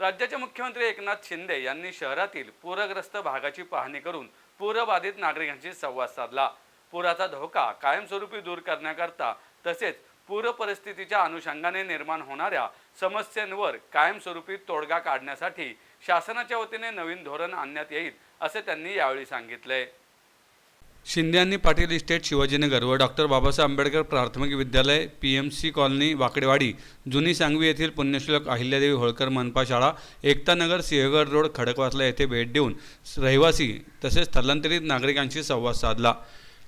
राज्याचे मुख्यमंत्री एकनाथ शिंदे यांनी शहरातील पूरग्रस्त भागाची पाहणी करून पूरबाधित नागरिकांशी संवाद साधला. पुराचा धोका कायमस्वरूपी दूर करण्याकरता तसेच पूर परिस्थितीच्या अनुषंगाने निर्माण होणाऱ्या समस्यांवर कायमस्वरूपी तोडगा काढण्यासाठी शासनाच्या वतीने नवीन धोरण आणण्यात येईल असे त्यांनी यावेळी सांगितले. शिंदे यांनी पाटील इस्टेट शिवाजीनगर व डॉक्टर बाबासाहेब आंबेडकर प्राथमिक विद्यालय P M C colony Wakdewadi Juni Sangvi येथील पुण्यश्लोक अहिल्यादेवी होळकर मनपा शाळा एकतानगर सिंहगड रोड खडकवासला येथे भेट देऊन रहिवासी तसेच स्थलांतरित नागरिकांशी संवाद साधला.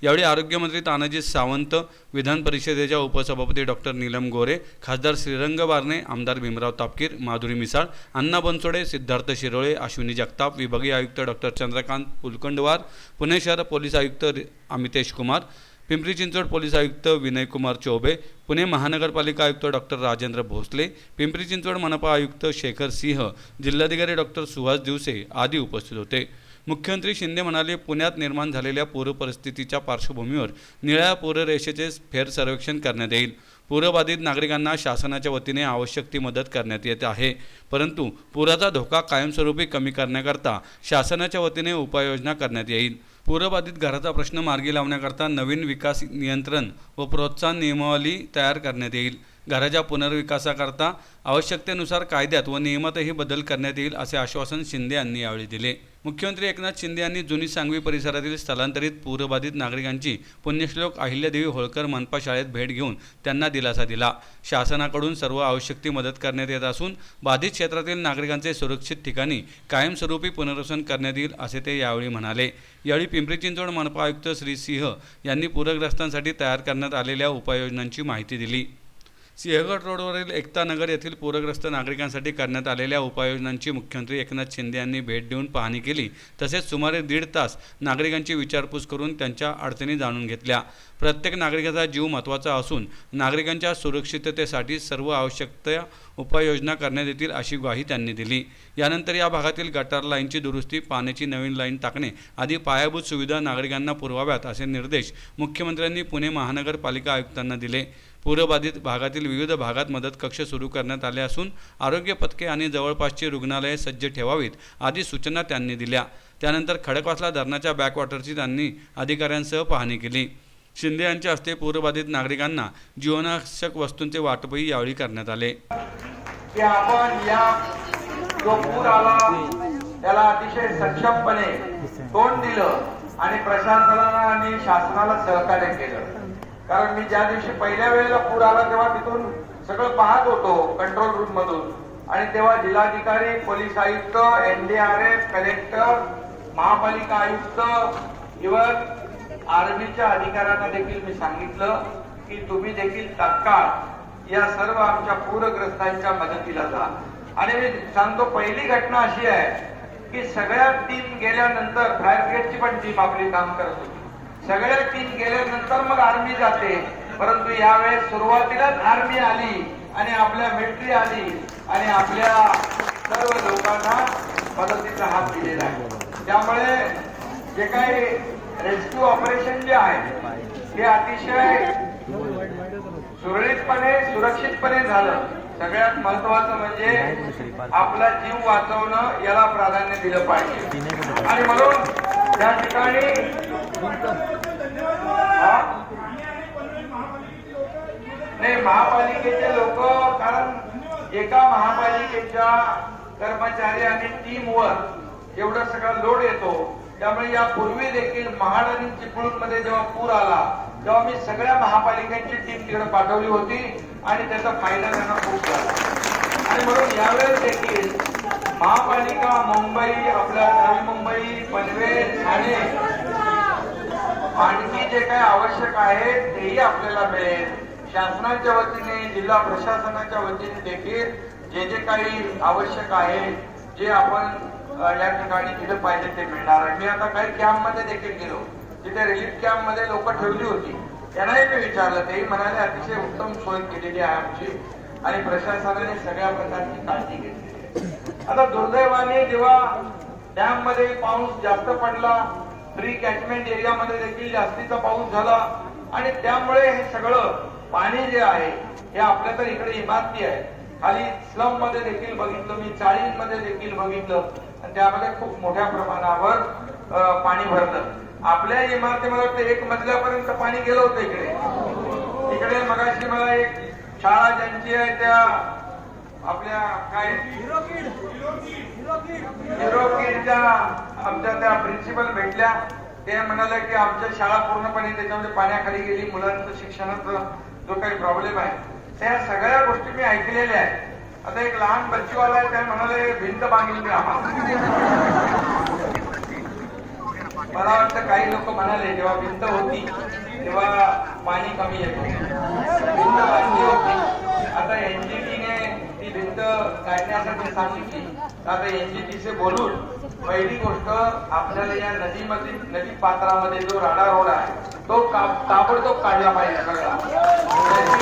यावेळी आरोग्यमंत्री तानाजी सावंत विधान परिषदेच्या उपसभापती डॉक्टर नीलम गोरे खासदार श्रीरंग बारणे आमदार भीमराव तापकीर माधुरी मिसाळ अण्णा बनसोडे सिद्धार्थ शिरोळे अश्विनी जगताप विभागीय आयुक्त डॉक्टर चंद्रकांत पुलकंडवार पुणे शहर पोलीस आयुक्त अमितेश कुमार पिंपरी चिंचवड पोलीस आयुक्त विनयकुमार चौबे पुणे महानगरपालिका आयुक्त डॉक्टर राजेंद्र भोसले पिंपरी चिंचवड मनपा आयुक्त शेखर सिंह जिल्हाधिकारी डॉक्टर सुहास दिवसे आदी उपस्थित होते. मुख्यमंत्री शिंदे म्हणाले पुण्यात निर्माण झालेल्या पूरपरिस्थितीच्या पार्श्वभूमीवर निळ्या पूररेषेचे फेर सर्वेक्षण करण्यात येईल. पूरबाधित नागरिकांना शासनाच्या वतीने आवश्यक ती मदत करण्यात येत आहे. परंतु पुराचा धोका कायमस्वरूपी कमी करण्याकरता शासनाच्या वतीने उपाययोजना करण्यात येईल. पूरबाधित घराचा प्रश्न मार्गी लावण्याकरता नवीन विकास नियंत्रण व प्रोत्साहन नियमावली तयार करण्यात येईल. घराच्या पुनर्विकासाकरता आवश्यकतेनुसार कायद्यात व नियमातही बदल करण्यात येईल असे आश्वासन शिंदे यांनी यावेळी दिले. मुख्यमंत्री एकनाथ शिंदे यांनी जुनी सांगवी परिसरातील स्थलांतरित पूरबाधित नागरिकांची पुण्यश्लोक अहिल्यादेवी होळकर मनपा शाळेत भेट घेऊन त्यांना दिलासा दिला. शासनाकडून सर्व आवश्यक ती मदत करण्यात येत असून बाधित क्षेत्रातील नागरिकांचे सुरक्षित ठिकाणी कायमस्वरूपी पुनर्वसन करण्यात येईल असे ते यावेळी म्हणाले. यावेळी पिंपरी चिंचवड मनपा आयुक्त श्री सिंह यांनी पूरग्रस्तांसाठी तयार करण्यात आलेल्या उपाययोजनांची माहिती दिली. सिंहगड रोडवरील एकता नगर येथील पूरग्रस्त नागरिकांसाठी करण्यात आलेल्या उपाययोजनांची मुख्यमंत्री एकनाथ शिंदे यांनी भेट देऊन पाहणी केली. तसेच सुमारे दीड तास नागरिकांची विचारपूस करून त्यांच्या अडचणी जाणून घेतल्या. प्रत्येक नागरिकाचा जीव महत्त्वाचा असून नागरिकांच्या सुरक्षिततेसाठी सर्व आवश्यक उपाययोजना करण्यात येतील अशी ग्वाही त्यांनी दिली. यानंतर या भागातील गटार लाईनची दुरुस्ती पाण्याची नवीन लाईन टाकणे आदी पायाभूत सुविधा नागरिकांना पुरवाव्यात असे निर्देश मुख्यमंत्र्यांनी पुणे महानगरपालिका आयुक्तांना दिले. पूरबाधित भागातील विविध भागात मदत कक्ष सुरू करण्यात आले असून आरोग्य पथके आणि जवळपासची रुग्णालये सज्ज ठेवावीत आदी सूचना त्यांनी दिल्या. त्यानंतर खडकवासला धरणाच्या बॅकवॉटरची त्यांनी अधिकाऱ्यांसह पाहणी केली. शिंदे यांच्या हस्ते पूरबाधित नागरिकांना जीवनावश्यक वस्तूंचे वाटपही यावेळी करण्यात आले. की आपण या जो पूर आला त्याला अतिशय सक्षमपणे तोंड दिलं आणि प्रशासनाला आणि शासनाला सहकार्य केलं. कारण मी ज्या दिवशी पहिल्या वेळेला पूर आला तेव्हा तिथून सगळं पाहत होतो कंट्रोल रूम मधून. आणि तेव्हा जिल्हाधिकारी पोलीस आयुक्त एनडीआरएफ कलेक्टर महापालिका आयुक्त इव्हन आर्मीच्या अधिकाऱ्यांना देखील मी सांगितलं की तुम्ही देखील तात्काळ या सर्व आमच्या पूरग्रस्तांच्या मदतीला जा. आणि मी सांगतो पहिली घटना अशी आहे की सगळ्या टीम गेल्यानंतर फायर ब्रिगेडची पण टीम आपली काम करत होती. सगळ्या तीन गेल्यानंतर मग आर्मी जाते. परंतु यावेळेस सुरुवातीलाच आर्मी आली आणि आपल्या मिलिटरी आली आणि आपल्या सर्व लोकांना मदतीचा हात दिलेला आहे. त्यामुळे जे काही रेस्क्यू ऑपरेशन जे आहे हे अतिशय सुरळीतपणे सुरक्षितपणे झालं. सगळ्यात महत्वाचं म्हणजे आपला जीव वाचवणं याला प्राधान्य दिलं पाहिजे. आणि म्हणून त्या ठिकाणी नाही महापालिकेचे लोक कारण एका महापालिकेच्या कर्मचारी आणि टीमवर एवढा सगळा लोड येतो. त्यामुळे यापूर्वी देखील महाड आणि चिपळूणमध्ये जेव्हा पूर आला तेव्हा मी सगळ्या महापालिकांची टीम तिकडे पाठवली होती आणि त्याचा फायदा त्यांना खूप झाला. आणि म्हणून यावेळेस देखील महापालिका मुंबई आपल्या नवी मुंबई पनवेल ठाणे आणखी जे काही आवश्यक आहे तेही आपल्याला मिळेल. शासनाच्या वतीने जिल्हा प्रशासनाच्या वतीने देखील जे जे काही आवश्यक आहे जे आपण या ठिकाणी दिलं पाहिजे ते मिळणार आहे. मी आता काही कॅम्पमध्ये देखील गेलो. तिथे रिलीफ कॅम्पमध्ये लोक ठेवली होती. त्यांनाही मी विचारलं तेही म्हणाले अतिशय उत्तम सोय केलेली आहे आमची आणि प्रशासनाने सगळ्या प्रकारची काळजी घेतली आता दुर्दैवाने जेव्हा डॅममध्ये पाऊस जास्त पडला प्री कॅचमेंट एरियामध्ये देखील जास्तीचा पाऊस झाला. आणि त्यामुळे हे सगळं पाणी जे आहे हे आपल्या तर इकडे इमारती आहे. खाली स्लममध्ये देखील बघितलं मी चाळींमध्ये देखील बघितलं. आणि त्यामध्ये खूप मोठ्या प्रमाणावर पाणी भरलं. आपल्या इमारती वाटतं एक मजल्यापर्यंत पाणी गेलं होतं इकडे. इकडे मगाशी मला एक शाळा ज्यांची आहे त्या आपल्या काय? हिरोकीच्या आमच्या त्या प्रिन्सिपल भेटल्या. ते म्हणाले की आमच्या शाळा पूर्णपणे त्याच्यामध्ये पाण्याखाली गेली. मुलांचं शिक्षणाचा जो काही प्रॉब्लेम आहे त्या सगळ्या गोष्टी मी ऐकलेल्या आहेत. आता एक लहान बच्चीवाला आहे त्या म्हणाले भिंत बांधली मी आम्हाला मला वाटतं काही लोक म्हणाले जेव्हा भिंत होती तेव्हा पाणी कमी येत होतं. भिंत बांधली होती. आता एनजीटीने ही भिंत काढण्यासाठी सांगितली. तर आता एनजीटीचे बोलून पहिली गोष्ट आपल्याला या नदीमध्ये नदी पात्रामध्ये जो राडा रोड आहे तो ताबडतोब काढला पाहिजे सगळा.